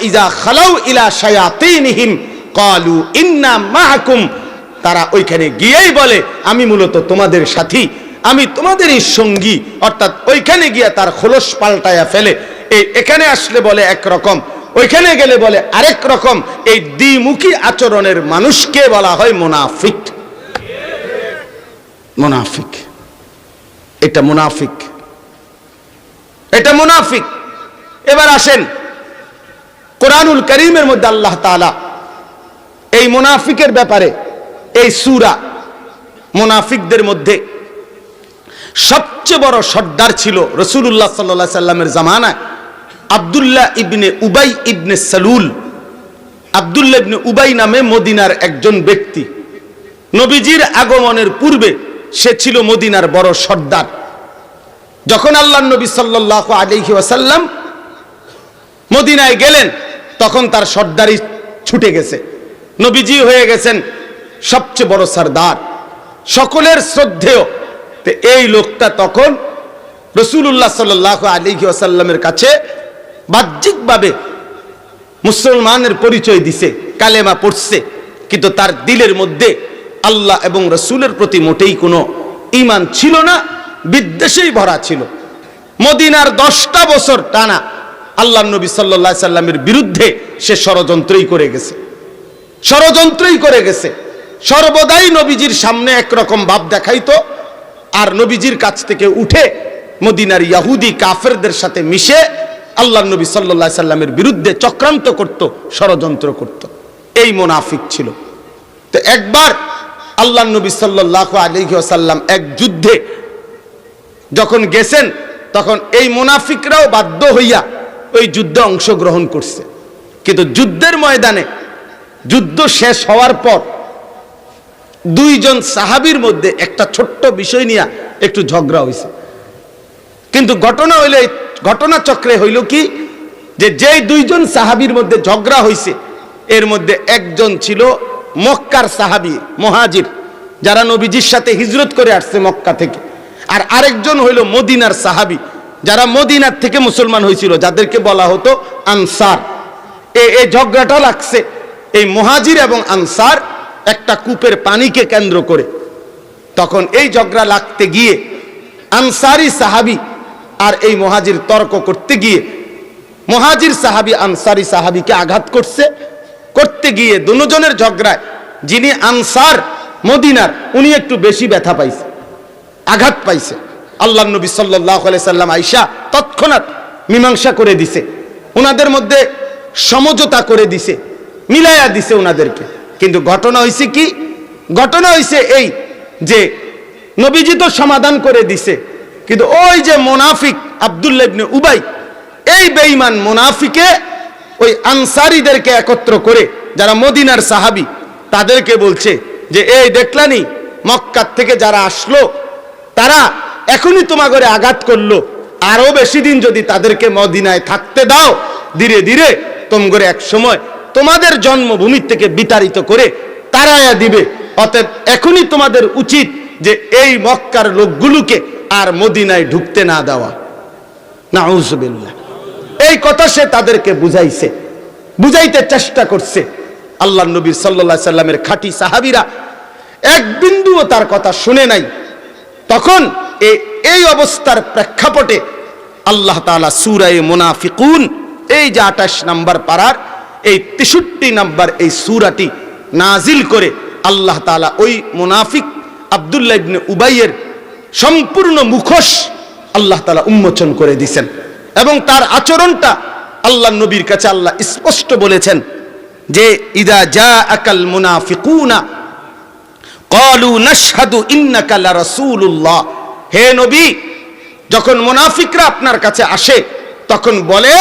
ইজা খালাউ ইলা শায়াতিনহিম ক্বালু ইন্না মাআকুম তারা ওইখানে গিয়েই বলে, আমি মূলত তোমাদের সাথী, আমি তোমাদেরই সঙ্গী। অর্থাৎ ওইখানে গিয়ে তার খোলস পাল্টায়া ফেলে। এই এখানে আসলে বলে একরকম, ওইখানে গেলে বলে আরেক রকম। এই দ্বিমুখী আচরণের মানুষকে বলা হয় মুনাফিক। মুনাফিক। এটা মুনাফিক। এটা মুনাফিক। এবার আসেন কোরআনুল করিমের মধ্যে আল্লাহ তাআলা এই মুনাফিকের ব্যাপারে, এই সুরা মুনাফিকদের মধ্যে সবচেয়ে বড় সর্দার ছিল রসুল্লাহ সাল্লা সাল্লামের জামানায় আবদুল্লাহ ইবনে উবাই ইবনে সালুল। আবদুল্লাহ ইবনে উবাই নামে মদিনার একজন ব্যক্তি। নবীজির আগমনের পূর্বে সে ছিল মদিনার বড় সর্দার। যখন আল্লাহ নবী সাল্লাহ আলহি ওয়াসাল্লাম মদিনায় গেলেন তখন তার সর্দারি ছুটে গেছে। নবীজি হয়ে গেছেন সবচেয়ে বড় সর্দার। সকলের শ্রদ্ধেয়। তো এই লোকটা তখন রসুল্লাহ সাল আলী আসাল্লামের কাছে বাহ্যিকভাবে মুসলমানের পরিচয় দিছে, কালেমা পড়ছে। কিন্তু তার দিলের মধ্যে আল্লাহ এবং রসুলের প্রতি মোটেই কোনো ইমান ছিল না, বিদ্বেষেই ভরা ছিল। মদিনার দশটা বছর টানা আল্লাহ নবী সাল্লা সাল্লামের বিরুদ্ধে সে ষড়যন্ত্রই করে গেছে। ষড়যন্ত্রই করে গেছে। সর্বদাই নবীজির সামনে একরকম ভাব দেখাইতো আর নবীজির কাছ থেকে উঠে মদিনার ইয়াহুদি কাফেরদের সাথে মিশে আল্লাহ নবী সাল্লা সাল্লামের বিরুদ্ধে চক্রান্ত করত, ষড়যন্ত্র করত। এই মোনাফিক ছিল। তো একবার আল্লাহ নবী সাল্লাহ আলিহাসাল্লাম এক যুদ্ধে যখন গেছেন, তখন এই মুনাফিকরাও বাধ্য হইয়া ওই যুদ্ধে অংশগ্রহণ করছে। কিন্তু যুদ্ধের ময়দানে যুদ্ধ শেষ হওয়ার পর দুইজন সাহাবির মধ্যে একটা ছোট্ট বিষয় নিয়ে একটু ঝগড়া হয়েছে কিন্তু ঘটনা হইলে, ঘটনা চক্রে হইল কি, যে যেই দুইজন সাহাবির মধ্যে ঝগড়া হয়েছে এর মধ্যে একজন ছিল মক্কার সাহাবি, মহাজির, যারা নবীজির সাথে হিজরত করে আসছে মক্কা থেকে। আর আরেকজন হইল মদিনার সাহাবি যারা মদিনার থেকে মুসলমান হয়েছিল, যাদেরকে বলা হতো আনসার। এ এই ঝগড়াটা লাগছে। এই মহাজির এবং আনসার একটা কূপের পানিকে কেন্দ্র করে। তখন এই ঝগড়া লাগতে গিয়ে আনসারি সাহাবি আর এই মহাজির তর্ক করতে গিয়ে, মহাজির সাহাবি, আনসারি সাহাবিকে আঘাত করছে। করতে গিয়ে দুজনের ঝগড়ায় যিনি আনসার মদিনার, উনি একটু বেশি ব্যথা পাইছে, আঘাত পাইছে। আল্লাহ নবী সাল্লাহ সাল্লাম আইসা তৎক্ষণাৎ মীমাংসা করে দিছে। ওনাদের মধ্যে সমঝোতা করে দিছে, মিলাইয়া দিছে ওনাদেরকে কিন্তু ঘটনা হয়েছে কি? ঘটনা হয়েছে এই যে নবীজি তো সমাধান করে দিছে, কিন্তু ওই যে মোনাফিক আবদুল্লাবনে উবাই, এই বেঈমান মোনাফিকে ওই আনসারিদেরকে একত্র করে যারা মদিনার সাহাবি, তাদেরকে বলছে যে, এই দেখলানি, মক্কার থেকে যারা আসলো, তারা এখনই তোমাগরে আঘাত করল। আরও বেশি দিন যদি তাদেরকে মদিনায় থাকতে দাও, ধীরে ধীরে তোমগরে এক সময় তোমাদের জন্মভূমি থেকে বিতাড়িত করে তারায়া দিবে। অতএব এখনই তোমাদের উচিত যে এই মক্কার লোকগুলোকে আর মদিনায় ঢুকতে না দেওয়া। নাউজুবিল্লাহ। এই কথা সে তাদেরকে বুঝাইছে, বুঝাইতে চেষ্টা করছে। আল্লাহ নবী সাল্লা সাল্লামের খাঁটি সাহাবিরা এক বিন্দুও তার কথা শুনে নাই। তখন এই অবস্থার প্রেক্ষাপটে আল্লাহ তাআলা সুরায় মুনাফিকুন, এই যে আঠাশ নাম্বার পাড়ার এই তেষট্টি নাম্বার এই সুরাটি নাজিল করে আল্লাহ তাআলা ওই মুনাফিক আবদুল্লাহ ইবনে উবাইয়ের সম্পূর্ণ মুখোশ আল্লাহ তালা উন্মোচন করে দিছেন এবং তার আচরণটা আল্লাহ নবীর কাছে আল্লাহ স্পষ্ট বলেছেন যে, ইদা যা আকাল মুনাফিকুনা কলু নশহাদু ইন্নাকা লারাসূলুল্লাহ হে নবী, যখন মুনাফিকরা আপনার কাছে আসে, তখন বলে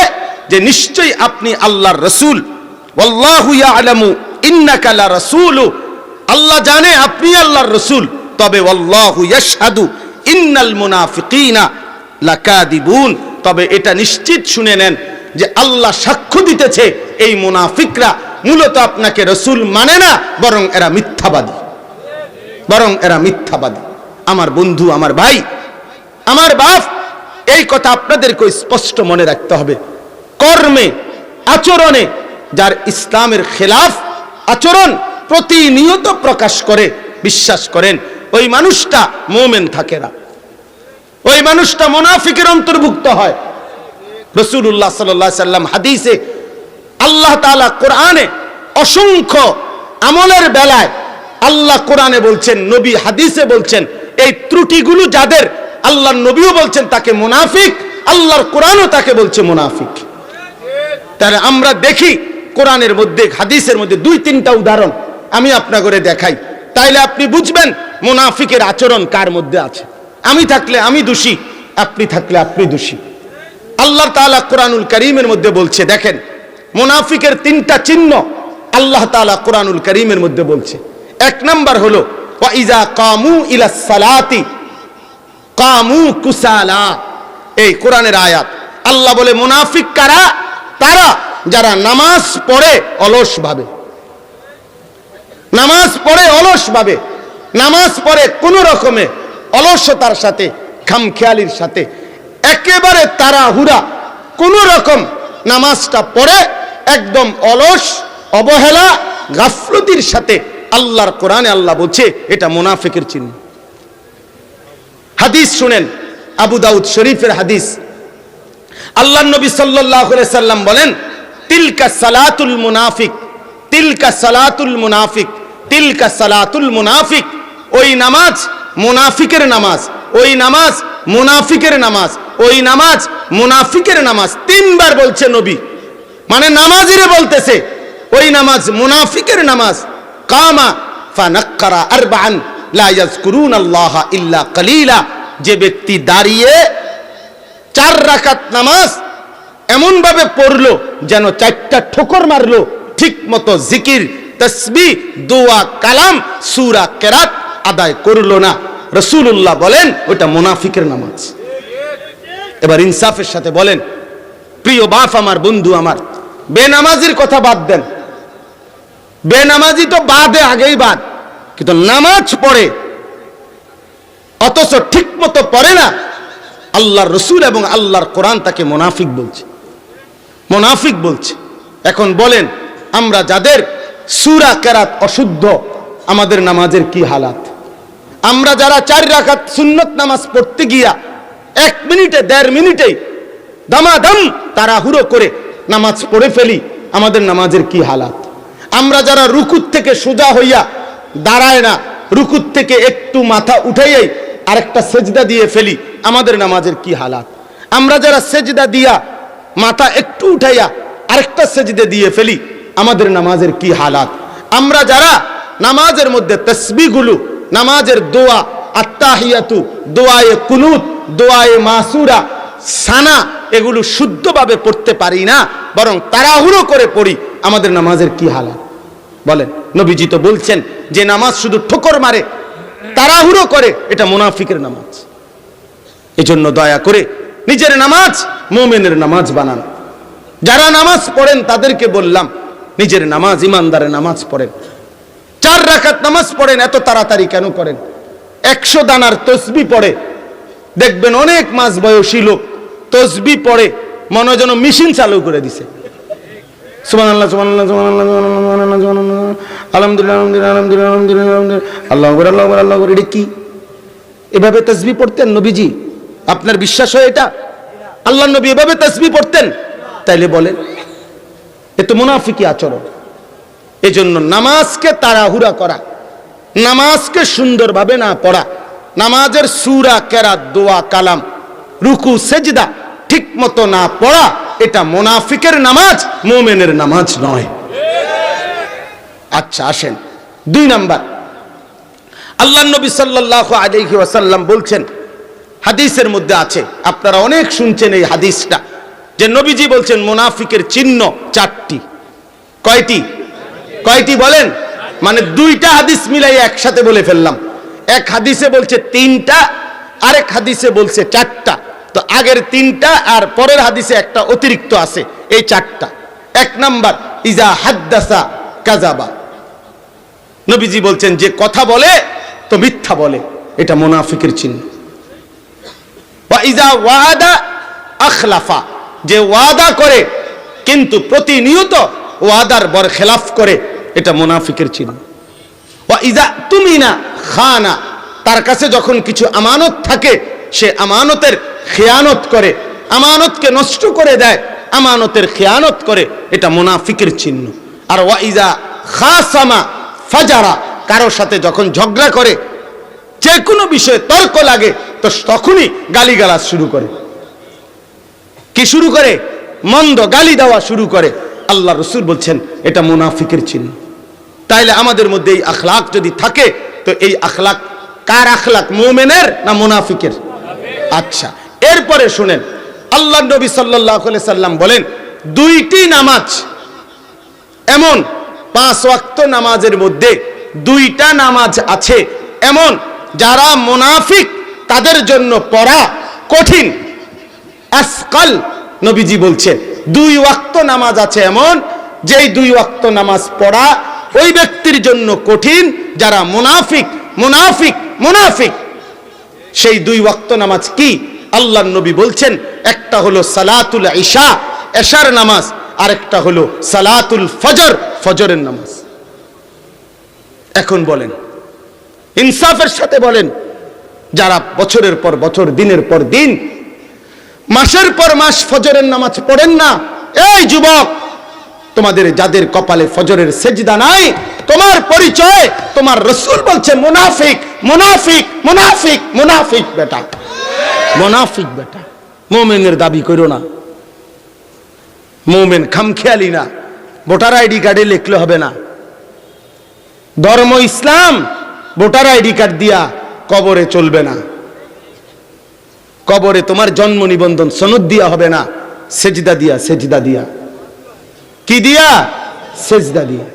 যে নিশ্চয়ই আপনি আল্লাহর রসুল। ওয়াল্লাহু ইয়ালামু ইন্নাকা লারাসূলু আল্লাহ জানে আপনি আল্লাহর রসুল। তবে ওয়াল্লাহু ইন্নাল মুনাফিকিনা লাকাদিবুন তবে এটা নিশ্চিত শুনে নেন যে আল্লাহ সাক্ষ্য দিতেছে এই মুনাফিকরা মূলত আপনাকে রসুল মানে না, বরং এরা মিথ্যাবাদী। বরং এরা মিথ্যাবাদী। আমার বন্ধু, আমার ভাই, আমার বাপ, এই কথা আপনাদেরকে স্পষ্ট মনে রাখতে হবে। কর্মে, আচরণে, যার ইসলামের খেলাফ আচরণ প্রতিনিয়ত প্রকাশ করে, বিশ্বাস করেন, ওই মানুষটা মোমেন থাকে না। ওই মানুষটা মোনাফিকের অন্তর্ভুক্ত হয়। রসুল্লাহ সাল্লাহ সাল্লাম হাদিসে আল্লাহ তাআলা কোরআনে অসংখ্য আমলের বেলায় আল্লাহ কোরআনে বলছেন, নবী হাদিসে বলছেন এই ত্রুটিগুলো যাদের আল্লাহর নবীও বলছেন তাকে মুনাফিক, আল্লাহর কোরআনও তাকে বলছে মুনাফিক। তাহলে আমরা দেখি কোরআনের মধ্যে, হাদিসের মধ্যে দুই, তিনটা উদাহরণ আমি আপনাকে দেখাই। তাইলে আপনি বুঝবেন মুনাফিকের আচরণ কার মধ্যে আছে। আমি থাকলে আমি দোষী, আপনি থাকলে আপনি দোষী। আল্লাহ তাআলা কোরআনুল করিমের মধ্যে বলছে, দেখেন, মুনাফিকের তিনটা চিহ্ন আল্লাহ তাআলা কোরআনুল করিমের মধ্যে বলছে। এক নাম্বার হলো এই কোরআনের আয়াত। আল্লাহ বলে, মুনাফিক কারা? তারা যারা নামাজ পড়ে অলস ভাবে। নামাজ পড়ে নামাজ পড়ে কোন রকমে অলসতার সাথে, খামখেয়ালির সাথে। একেবারে তারা হুরা কোন রকম নামাজটা পড়ে একদম অলস, অবহেলা, গাফলতির সাথে আল্লাহর কোরআনে আল্লাহ বলছে, এটা মুনাফিকের চিহ্ন। হাদিস শুনেন, আবু দাউদ শরীফের হাদিস। আল্লাহ নবী সাল্লাম বলেন, তিলকা সালাতুল মুনাফিক, তিলকা সালাতুল মুনাফিক, তিলকা সালাতুল মুনাফিক। ওই নামাজ মুনাফিকের নামাজ, ওই নামাজ মুনাফিকের নামাজ, ওই নামাজ মুনাফিকের নামাজ। তিনবার বলছে নবী। মানে নামাজিরে বলতেছে, ওই নামাজ মুনাফিকের নামাজ। কামা ফানাক্কারা আরবান লা ইয়াজকুরুন আল্লাহ ইল্লা কালিলা। যে ব্যক্তি দাঁড়িয়ে চার রাকাত নামাজ এমন ভাবে পড়ল, যেন চারটা ঠোকর মারলো ঠিক মতো জিকির, তসবি, দোয়া, কালাম, সুরা কেরাত আদায় করল না। রসুল্লাহ বলেন ওটা মুনাফিকের নামাজ। এবার ইনসাফের সাথে বলেন, প্রিয় বাপ আমার, বন্ধু আমার, বেনামাজির কথা বাদ দেন। বেনামাজি তো বাদে আগেই বাদ, কিন্তু নামাজ পড়ে, অথচ ঠিক মতো পড়ে না। আল্লাহর রসুল এবং আল্লাহর কোরআন তাকে মোনাফিক বলছে। মোনাফিক বলছে। এখন বলেন, আমরা যাদের সুরা কেরাত অশুদ্ধ, আমাদের নামাজের কি হালাত? আমরা যারা চার রাখাত সুন্নত নামাজ পড়তে গিয়া এক মিনিটে, দেড় মিনিটেই দামাদাম তারা হুড়ো করে নামাজ পড়ে ফেলি, আমাদের নামাজের কি হালাত? আমরা যারা রুকুত থেকে সোজা হইয়া দাঁড়ায় না রুকুত থেকে একটু মাথা উঠাইয়াই আরেকটা সেজদা দিয়ে ফেলি, আমাদের নামাজের কি হালাত? আমরা যারা সেজদা দিয়া মাথা একটু উঠাইয়া আরেকটা সেজদা দিয়ে ফেলি, আমাদের নামাজের কি হালাত? আমরা যারা নামাজের মধ্যে তসবিগুলো নামাজের দোয়া আত্মাহিয়াতু দোয়ায়ে কুনুত, দোয়ায়ে মাসুরা, সানা, এগুলো শুদ্ধভাবে পড়তে পারি না, বরং তাড়াহুড়ো করে পড়ি আমাদের নামাজের কি হালাত? বলেন, নবীজি তো বলছেন যে নামাজ শুধু ঠোকর মারে, তাড়াহুড়ো করে, এটা মুনাফিকের নামাজ। এজন্য দয়া করে নিজের নামাজ, মোমেনের নামাজ বানান। যারা নামাজ পড়েন, তাদেরকে বললাম, নিজের নামাজ, ইমানদারের নামাজ পড়েন। চার রাখাত নামাজ পড়েন, এত তাড়াতাড়ি কেন করেন? একশো দানার তসবি পড়ে, দেখবেন অনেক মাস বয়সী লোক তসবি পড়ে, মনে যেন মেশিন চালু করে দিছে। আলহামদুলিল্লাহ আলহামদুলিল্লাহ এভাবে তাসবিহ পড়তেন নবীজি? আপনার বিশ্বাস হয় এটা? আল্লাহ নবী এভাবে তাসবিহ পড়তেন? তাইলে বলেন, এ তো মুনাফিকি আচরণ। এজন্য নামাজকে তাড়াহুড়া করা, নামাজকে সুন্দরভাবে না পড়া, নামাজের সুরা, কেরাত, দোয়া, কালাম, রুকু, সেজদা ঠিক মতো না পড়া এটা মোনাফিকের নামাজ, মোমেনের নামাজ নয়। আচ্ছা আসেন। দুই নাম্বার। আল্লাহ নবী সাল্লাল্লাহু আলাইহি ওয়াসাল্লাম বলছেন, হাদিসের মধ্যে আছে, আপনারা অনেক শুনছেন এই হাদিসটা, যে নবীজি বলছেন মোনাফিকের চিহ্ন চারটি। কয়টি? কয়টি বলেন? মানে দুইটা হাদিস মিলাই একসাথে বলে ফেললাম। এক হাদিসে বলছে তিনটা, আরেক হাদিসে বলছে চারটা। তো আগের তিনটা আর পরের হাদিসে একটা অতিরিক্ত আছে, এই চারটা। এক নাম্বার, ইজা হাদ্দাসা কাজাবা নবীজি বলছেন, যে কথা বলে, তো মিথ্যা বলে। এটা মুনাফিকের চিহ্ন। ওয়া ইজা ওয়াদা আখলাফা। যে ওয়াদা করে, কিন্তু প্রতিনিয়ত ওয়াদার বর খেলাফ করে, এটা মোনাফিকের চিহ্ন। ইজা তুমি না খানা। তার কাছে যখন কিছু আমানত থাকে সে আমানতের খেয়ানত করে, আমানতকে নষ্ট করে দেয়, আমানতের খেয়ানত করে, এটা মুনাফিকের চিহ্ন। আর ওয়া ইজা খাসামা ফাজারা কারও সাথে যখন ঝগড়া করে যে কোনো বিষয়ে তর্ক লাগে, তো তখনই গালিগালাজ শুরু করে। কি শুরু করে? মন্দ গালি দেওয়া শুরু করে। আল্লাহ রসুল বলছেন, এটা মুনাফিকের চিহ্ন। তাইলে আমাদের মধ্যে এই আখলাক যদি থাকে, তো এই আখলাক কার আখলাক, মোমেনের না মুনাফিকের? আচ্ছা এরপরে শুনেন। আল্লাহ নবী সাল্লাহ সাল্লাম বলেন, দুইটি নামাজ, এমন পাঁচ ওয়াক্ত নামাজের মধ্যে দুইটা নামাজ আছে, এমন যারা মুনাফিক, তাদের জন্য পড়া কঠিন। আসকাল নবীজি বলছেন, দুই ওয়াক্ত নামাজ আছে এমন, যেই দুই ওয়াক্ত নামাজ পড়া ওই ব্যক্তির জন্য কঠিন, যারা মোনাফিক, মুনাফিক মুনাফিক। সেই দুই ওয়াক্ত নামাজ কি? আল্লাহ নবী বলছেন, একটা হলো সালাতুল ঈশা এশার নামাজ, আরেকটা হলো সালাতুল ফজর, ফজরের নামাজ। এখন বলেন, ইনসাফের সাথে বলেন, যারা বছরের পর বছর, দিনের পর দিন, মাসের পর মাস ফজরের নামাজ পড়েন না, এই যুবক তোমাদের যাদের কপালে ফজরের সেজদা নাই, তোমার পরিচয়, তোমার রসুল বলছে মুনাফিক মুনাফিক মুনাফিক মুনাফিক বেটা। মুনাফিক বেটা। মোমেনের দাবি করো না। মোমেন খামখেয়ালি না। ভোটার আইডি কার্ডে লিখলে হবে না। ধর্ম ইসলাম, ভোটার আইডি কার্ড দিয়া কবরে চলবে না। কবরে তোমার জন্ম নিবন্ধন সনদ দিয়া হবে না। সেজদা দিয়া সেজদা দিয়া। কি দিয়া? সেজদা দিয়া।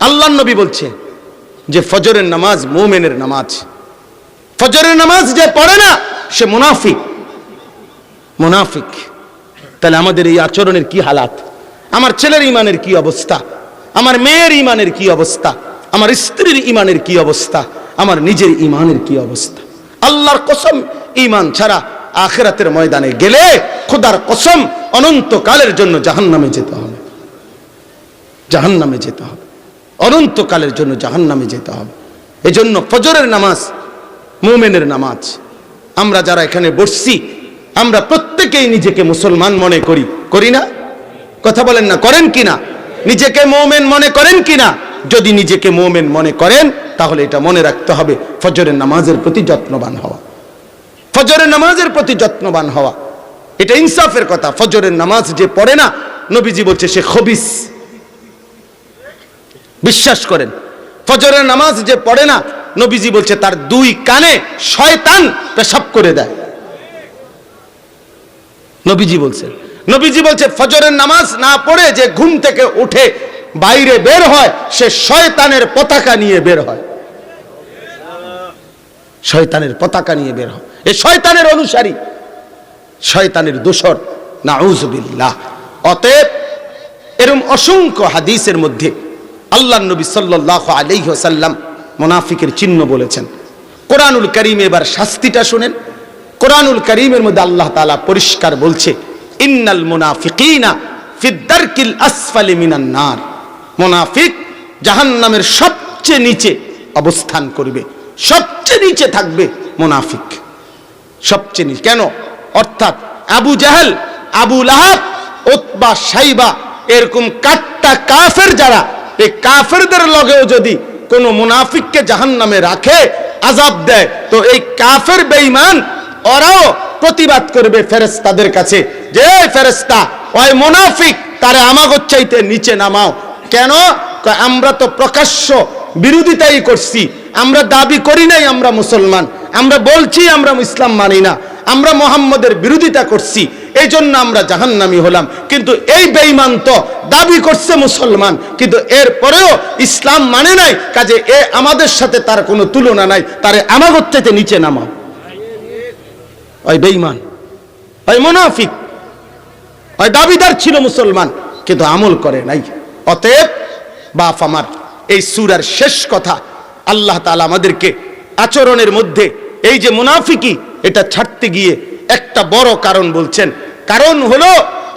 আল্লাহ নবী বলছে যে ফজরের নামাজ মোমেনের নামাজ। ফজরের নামাজ যে পড়ে না সে মুনাফিক। মুনাফিক। তাহলে আমাদের এই আচরণের কি হালাত? আমার ছেলের ইমানের কি অবস্থা? আমার মেয়ের ইমানের কি অবস্থা? আমার স্ত্রীর ইমানের কি অবস্থা? আমার নিজের ইমানের কি অবস্থা? আল্লাহর কসম ইমান ছাড়া আখেরাতের ময়দানে গেলে খোদার কসম অনন্তকালের জন্য জাহান্নামে যেতে হবে। জাহান্নামে যেতে হবে। অনন্তকালের জন্য জাহান্নামে যেতে হবে। এজন্য ফজরের নামাজ, মোমেনের নামাজ, আমরা যারা এখানে বসছি, আমরা প্রত্যেকেই নিজেকে মুসলমান মনে করি। করি না? কথা বলেন না, করেন কি না? নিজেকে মোমেন মনে করেন কি না? যদি নিজেকে মোমেন মনে করেন, তাহলে এটা মনে রাখতে হবে, ফজরের নামাজের প্রতি যত্নবান হওয়া। ফজরের নামাজের প্রতি যত্নবান হওয়া। এটা ইনসাফের কথা, ফজরের নামাজ যে পড়ে না, নবীজি বলছে সে খবিস। বিশ্বাস করেন। ফজরের নামাজ যে পড়ে না, নবীজি বলছে, তার দুই কানে শয়তান পেশাব করে দেয়। নবীজি বলছেন, নবীজি বলছে, ফজরের নামাজ না পড়ে যে ঘুম থেকে উঠে বাইরে বের হয়, সে শয়তানের পতাকা নিয়ে বের হয়। শয়তানের পতাকা নিয়ে বের হয়। এ শয়তানের অনুসারী, শয়তানের দোসর নাউজুবিল্লাহ। অতএব, এরম অসংখ্য হাদিসের মধ্যে আল্লাহ নবী সাল্লাহ আলাইহি সাল্লাম মোনাফিকের চিহ্ন বলেছেন। কোরআনুল করিম এবার শাস্তিটা শোনেন। কোরআনুল করিমের মধ্যে আল্লাহ তাআলা পরিষ্কার বলছে, ইন্নাল মুনাফিকিনা ফিদ্দারকিল আসফালি মিনান নার। মুনাফিক জাহান্নামের সবচেয়ে নিচে অবস্থান করবে। সবচেয়ে নিচে থাকবে মুনাফিক। সবচেয়ে নিচে। কেন? অর্থাৎ আবু জাহেল, আবু লাহাব ওতবা সাইবা, এরকম কাট্টা কাফের যারা এই কাফেরদের লগেও যদি কোনো মুনাফিককে জাহান্নামে রাখে আজাব দেয়, তো এই কাফের বেঈমান, ওরাও প্রতিবাদ করবে ফেরেস্তাদের কাছে যে "এই ফেরেস্তা ওই মুনাফিক, তারে আমাগত চাইতে নিচে নামাও। কেন? আমরা তো প্রকাশ্য বিরোধিতাই করছি, আমরা দাবি করি নাই আমরা মুসলমান, আমরা বলছি আমরা ইসলাম মানি না। আমরা মোহাম্মদের বিরোধিতা করছি এই জন্য আমরা জাহান্নামি হলাম। কিন্তু এই বেঈমান তো দাবি করছে মুসলমান, কিন্তু এর পরেও ইসলাম মানে নাই, কাজে এ আমাদের সাথে তার কোনো তুলনা নাই, তারে আমাগত চাইতে নিচে নামাও। ওই বেঈমান, ওই মুনাফিক, ওই দাবিদার ছিল মুসলমান, কিন্তু আমল করে নাই। অতএব, বাপ আমার, এই সুরার শেষ কথা আল্লাহ তাআলা আমাদেরকে আচরণের মধ্যে, এই যে মুনাফিকি এটা ছাড়তে গিয়ে একটা বড় কারণ বলছেন। কারণ হলো,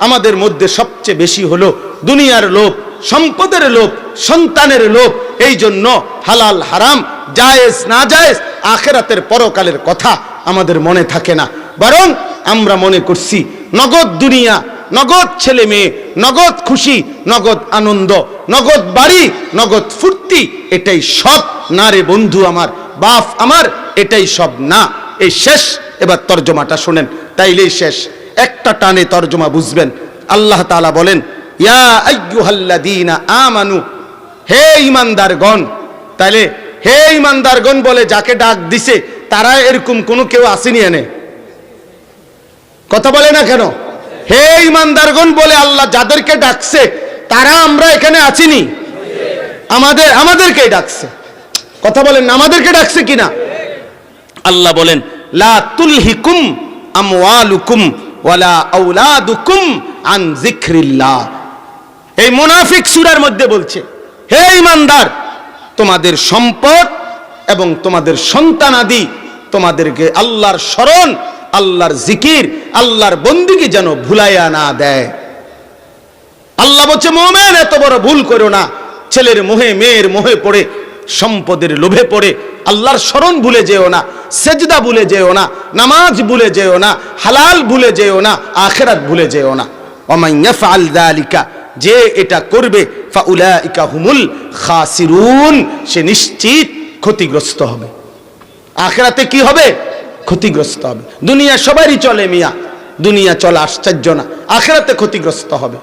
আমাদের মধ্যে সবচেয়ে বেশি হলো দুনিয়ার লোভ, সম্পদের লোভ, সন্তানের লোভ, এই জন্য হালাল, হারাম, জায়েজ, না জায়েজ, আখেরাতের পরকালের কথা আমাদের মনে থাকে না। বরং আমরা মনে করছি, নগদ দুনিয়া, নগদ ছেলে মেয়ে, নগদ খুশি, নগদ আনন্দ, নগদ বাড়ি, নগদ ফুর্তি, এটাই সব। না রে বন্ধু আমার, বাপ আমার, এটাই সব না। এই শেষ, এবার তর্জমাটা শোনেন, তাইলেই শেষ। একটা টানে তর্জমা বুঝবেন। আল্লাহ তালা বলেন, ইয়া আমানু, হে ইমানদারগণ তাইলে হে ইমানদারগণ বলে যাকে ডাক দিছে, তারা এরকম কোনো কেউ আসেনি এনে। কথা বলে না কেন? হে ইমানদারগণ বলে আল্লাহ যাদেরকে ডাকছে, তারা আমরা এখানে আছিনি আমাদের আমাদেরকে ডাকছে। কথা বলেন, আমাদেরকে ডাকছে কিনা? আল্লাহ বলেন এই মধ্যে বলছে, হে ইমানদার তোমাদের সম্পদ এবং তোমাদের সন্তানাদি তোমাদেরকে আল্লাহর স্মরণ, আল্লাহর জিকির, আল্লাহর বন্দিকে যেন ভুলাইয়া না দেয়। আল্লাহ বলছে, মোমেন, এত বড় ভুল করো না। ছেলের মোহে, মেয়ের মোহে পড়ে সম্পদের লোভে পড়ে, আল্লাহর স্মরণ ভুলে যেও না, সেজদা ভুলে যেও না, নামাজ ভুলে যেও না, হালাল ভুলে যেও না, আখেরাত ভুলে যেও না। দালিকা, যে এটা করবে, ফাউলাইকা হুমুল খাসিরুন, সে নিশ্চিত ক্ষতিগ্রস্ত হবে। আখেরাতে কি হবে? ক্ষতিগ্রস্ত হবে। দুনিয়া সবারই চলে মিয়া, দুনিয়া চলা আশ্চর্য না, আখেরাতে ক্ষতিগ্রস্ত হবে।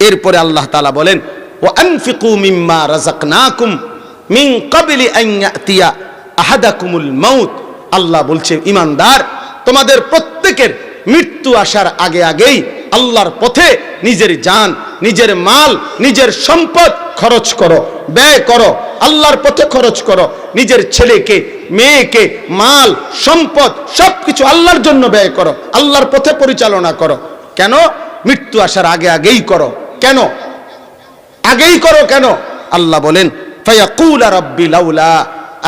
এরপরে আল্লাহ তালা বলেন, ওয়া আনফিকু মিম্মা রাযাকনাকুম মিন ক্বাবলি আন ইয়াতিয়া আহাদাকুমুল মাউত। আল্লাহ বলছে, ইমানদার, তোমাদের প্রত্যেকের মৃত্যু আসার আগে আগেই আল্লাহর পথে নিজের জান, নিজের মাল, নিজের সম্পদ খরচ করো, ব্যয় করো, আল্লাহর পথে খরচ করো। নিজের ছেলেকে, মেয়েকে, মাল, সম্পদ সবকিছু আল্লাহর জন্য ব্যয় করো, আল্লাহর পথে পরিচালনা করো। কেন? মৃত্যু আসার আগে আগেই করো। কেন? আগেই করো কেন? আল্লাহ বলেন ফায়াকুল রাব্বি লাউলা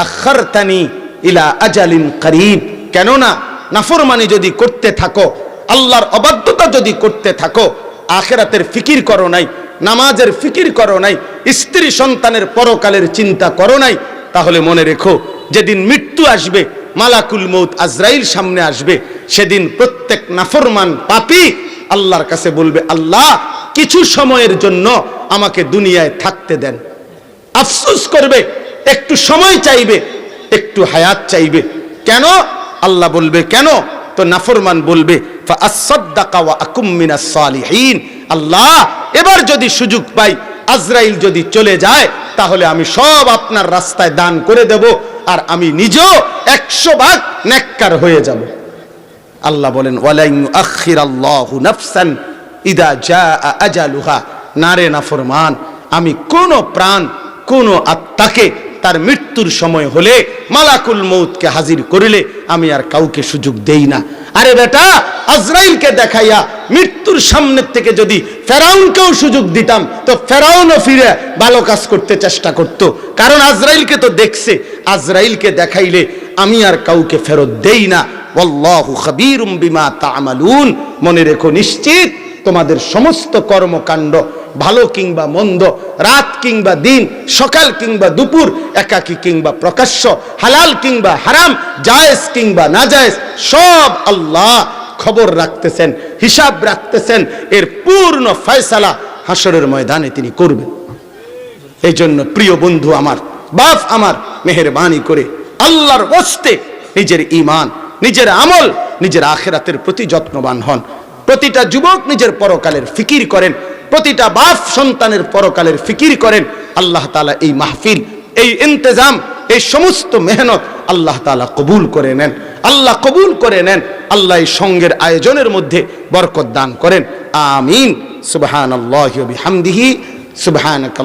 আখারতানি ইলা আজালিন করিব। কেননা নাফরমানি যদি করতে থাকো, আল্লাহর অবাধ্যতা যদি করতে থাকো, আখেরাতের ফিকির করো নাই, নামাজের ফিকির করো নাই, স্ত্রী সন্তানের পরকালের চিন্তা করো নাই, তাহলে মনে রেখো, যেদিন মৃত্যু আসবে, মালাকুল মৌত আজরাইল সামনে আসবে, সেদিন প্রত্যেক নাফরমান পাপী আল্লাহর কাছে বলবে, আল্লাহ, কিছু সময়ের জন্য আমাকে দুনিয়ায় থাকতে দেন। আফসুস করবে, একটু সময় চাইবে, একটু হায়াত চাইবে। কেন? আল্লাহ বলবে, কেন? তো নাফরমান বলবে আল্লাহ, এবার যদি সুযোগ পাই, আজরাইল যদি চলে যায়, তাহলে আমি সব আপনার রাস্তায় দান করে দেব, আর আমি নিজেও একশো ভাগ নেককার হয়ে যাব। আল্লাহ বলেন ইদা নারে নাফরমান, আমি কোন প্রাণ কোন আত্মাকে তার মৃত্যুর সময় হলে মালাকুল মৌতকে হাজির করিলে আমি আর কাউকে সুযোগ দেই না। আরে বেটা, আজরাইলকে দেখাইয়া মৃত্যুর সামনের থেকে যদি ফেরাউনকেও সুযোগ দিতাম, তো ফেরাউনও ফিরে ভালো কাজ করতে চেষ্টা করত। কারণ আজরাইলকে তো দেখছে, আজরাইলকে দেখাইলে আমি আর কাউকে ফেরত দেই না। খাবীরুম বিমা মনে রেখো নিশ্চিত, তোমাদের সমস্ত কর্মকাণ্ড ভালো কিংবা মন্দ, রাত কিংবা দিন, সকাল কিংবা দুপুর, একাকী কিংবা প্রকাশ্য, হালাল কিংবা হারাম, জায়েজ কিংবা নাজায়েজ, সব আল্লাহ খবর রাখতেছেন, হিসাব রাখতেছেন। এর পূর্ণ ফয়সালা হাসরের ময়দানে তিনি করবেন। এই জন্য প্রিয় বন্ধু আমার, বাপ আমার, মেহরবানি করে আল্লাহর বস্তে নিজের ইমান নিজের আমল, নিজের আখেরাতের প্রতি যত্নবান হন। প্রতিটা যুবক নিজের পরকালের ফিকির করেন, প্রতিটা বাপ সন্তানের পরকালের ফিকির করেন। আল্লাহ তালা এই মাহফিল, এই ইন্তজাম, এই সমস্ত মেহনত আল্লাহ তালা কবুল করে নেন। আল্লাহ কবুল করে নেন, আল্লাহ এই সঙ্গের আয়োজনের মধ্যে বরকত দান করেন। আমিন। সুবহান আল্লাহ বিহামদিহি। সুবহানাক